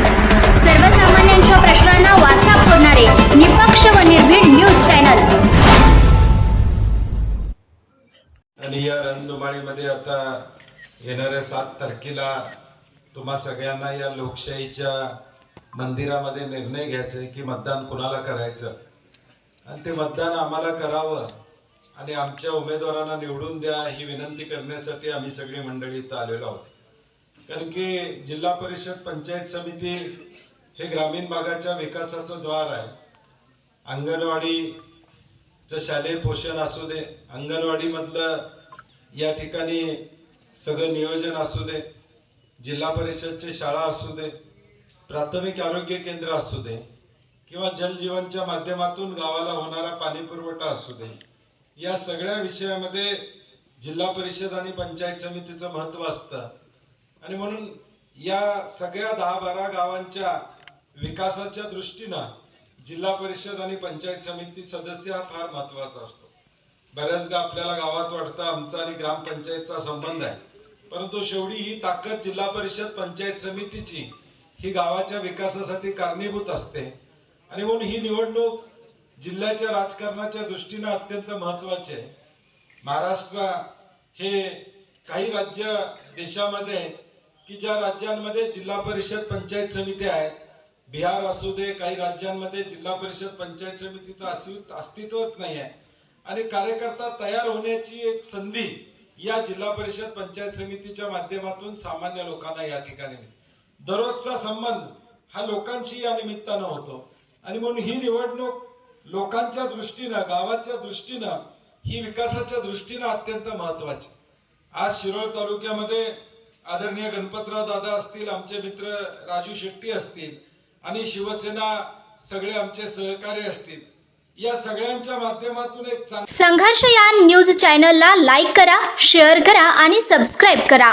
Times सर्वसामान्यांच्या प्रश्नांना वाचा फोडणारे निपक्ष व निर्भीड न्यूज चॅनल. आणि या रणधुमाळीमध्ये आता येणाऱ्या सात तारखेला तुम्हा सगळ्यांना या लोकशाहीच्या मंदिरामध्ये निर्णय घ्यायचा आहे की मतदान कुणाला करायचं? आणि ते मतदान आम्हाला करावं आणि आमच्या उमेदवारांना निवडून द्या ही विनंती करण्यासाठी आम्ही सगळी मंडळी इथं आलेलो आहोत. कारण की जिल्हा परिषद पंचायत समिती हे ग्रामीण भागाच्या विकासाचं द्वार आहे. अंगणवाडीचं शालेय पोषण असू दे अंगणवाडीमधलं या ठिकाणी सगळं नियोजन असू दे जिल्हा परिषदची शाळा असू दे प्राथमिक आरोग्य केंद्र असू दे किंवा जलजीवनच्या माध्यमातून गावाला होणारा पाणी पुरवठा असू दे या सगळ्या विषयामध्ये जिल्हा परिषद आणि पंचायत समितीचं महत्त्व असतं. आणि म्हणून या सगळ्या दहा बारा गावांच्या विकासाच्या दृष्टीनं जिल्हा परिषद आणि पंचायत समिती सदस्य हा फार महत्त्वाचा असतो. बऱ्याचदा आपल्याला गावात वाटतं आमचा आणि ग्रामपंचायतचा संबंध आहे. परंतु शेवटी ही ताकद जिल्हा परिषद पंचायत समितीची ही गावाच्या विकासासाठी कारणीभूत असते. आणि म्हणून ही निवडणूक जिल्ह्याच्या राजकारणाच्या दृष्टीनं अत्यंत महत्वाची आहे. महाराष्ट्र हे काही राज्य देशामध्ये आहेत की ज्या राज्यांमध्ये जिल्हा परिषद पंचायत समिती आहेत बिहार असू दे काही राज्यांमध्ये जिल्हा परिषद पंचायत समितीचं अस्तित्व अस्तित्वच नाही आहे. आणि कार्यकर्ता तयार होण्याची एक संधी या जिल्हा परिषद पंचायत समितीच्या माध्यमातून सामान्य लोकांना या ठिकाणी दररोजचा संबंध हा लोकांशी या निमित्तानं होतो. आणि म्हणून ही निवडणूक लोकांच्या दृष्टीनं गावाच्या दृष्टीनं ही विकासाच्या दृष्टीनं अत्यंत महत्वाची आज शिरोळ तालुक्यामध्ये आदरणीय गणपतराव दादा असतील आमचे मित्र राजू शेट्टी असतील आणि शिवसेना सगळे आमचे सहकारी असतील. या सगळ्यांच्या माध्यमातून एक संघर्ष या न्यूज चॅनलला लाईक करा शेअर करा आणि सबस्क्राईब करा.